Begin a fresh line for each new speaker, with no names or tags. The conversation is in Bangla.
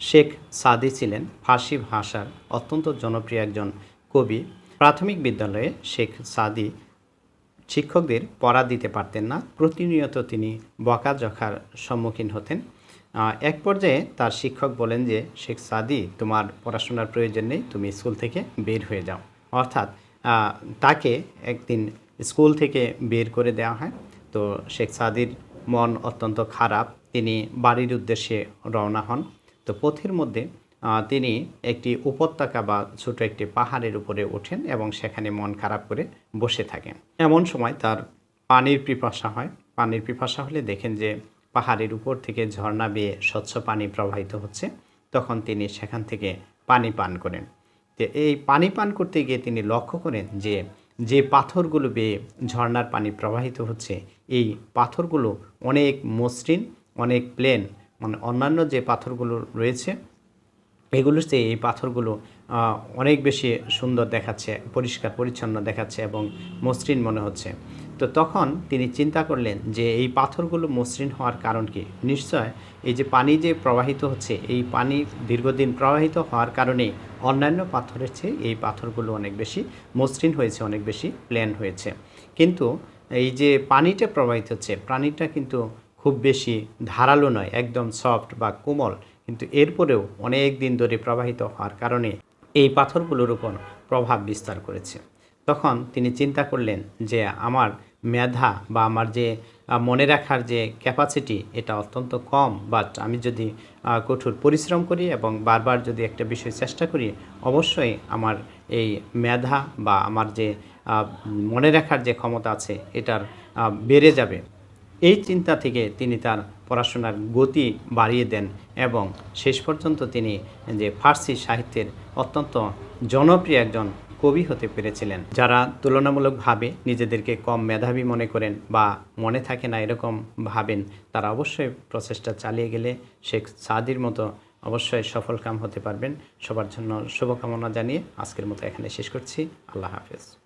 শেখ সাদি ছিলেন ফার্সি ভাষার অত্যন্ত জনপ্রিয় একজন কবি। প্রাথমিক বিদ্যালয়ে শেখ সাদি শিক্ষকদের পড়া দিতে পারতেন না। প্রতিনিয়ত তিনি বকাঝকার সম্মুখীন হতেন। এক পর্যায়ে তার শিক্ষক বলেন যে, শেখ সাদি, তোমার পড়াশোনার প্রয়োজন নেই, তুমি স্কুল থেকে বের হয়ে যাও। অর্থাৎ তাকে একদিন স্কুল থেকে বের করে দেওয়া হয়। তো শেখ সাদির মন অত্যন্ত খারাপ। তিনি বাড়ির উদ্দেশ্যে রওনা হন। তো পথের মধ্যে তিনি একটি উপত্যকা বা ছোট একটি পাহাড়ের উপরে ওঠেন এবং সেখানে মন খারাপ করে বসে থাকেন। এমন সময় তার পানির পিপাসা হয়। পানির পিপাসা হলে দেখেন যে পাহাড়ের উপর থেকে ঝর্ণা বেয়ে স্বচ্ছ পানি প্রবাহিত হচ্ছে। তখন তিনি সেখান থেকে পানি পান করেন। তো এই পানি পান করতে গিয়ে তিনি লক্ষ্য করেন যে যে পাথরগুলো বেয়ে ঝর্ণার পানি প্রবাহিত হচ্ছে, এই পাথরগুলো অনেক মসৃণ, অনেক প্লেন মানে অন্যান্য যে পাথরগুলো রয়েছে, এগুলোর চেয়ে এই পাথরগুলো অনেক বেশি সুন্দর দেখাচ্ছে, পরিষ্কার, পরিচ্ছন্ন দেখাচ্ছে এবং মসৃণ মনে হচ্ছে। তো তখন তিনি চিন্তা করলেন যে এই পাথরগুলো মসৃণ হওয়ার কারণ কি? নিশ্চয় এই যে পানি যে প্রবাহিত হচ্ছে, এই পানি দীর্ঘদিন প্রবাহিত হওয়ার কারণে অন্যান্য পাথরের চেয়ে এই পাথরগুলো অনেক বেশি মসৃণ হয়েছে, অনেক বেশি প্ল্যান হয়েছে। কিন্তু এই যে পানিটা প্রবাহিত হচ্ছে, পানিটা কিন্তু খুব বেশি ধারালো নয়, একদম সফট বা কোমল। কিন্তু এরপরেও অনেক দিন ধরে প্রবাহিত হওয়ার কারণে এই পাথরগুলোর উপর প্রভাব বিস্তার করেছে। তখন তিনি চিন্তা করলেন যে আমার মেধা বা আমার যে মনে রাখার যে ক্যাপাসিটি এটা অত্যন্ত কম। বাট আমি যদি কঠোর পরিশ্রম করি এবং বারবার যদি একটা বিষয় চেষ্টা করি, অবশ্যই আমার এই মেধা বা আমার যে মনে রাখার যে ক্ষমতা আছে, এটার বেড়ে যাবে। এই চিন্তা থেকে তিনি তার পড়াশোনার গতি বাড়িয়ে দেন এবং শেষ পর্যন্ত তিনি যে ফার্সি সাহিত্যের অত্যন্ত জনপ্রিয় একজন কবি হতে পেরেছিলেন। যারা তুলনামূলকভাবে নিজেদেরকে কম মেধাবী মনে করেন বা মনে থাকে না এরকম ভাবেন, তারা অবশ্যই প্রচেষ্টা চালিয়ে গেলে শেখ সাদির মতো অবশ্যই সফল কাম হতে পারবেন। সবার জন্য শুভকামনা জানিয়ে আজকের মতো এখানে শেষ করছি। আল্লাহ হাফেজ।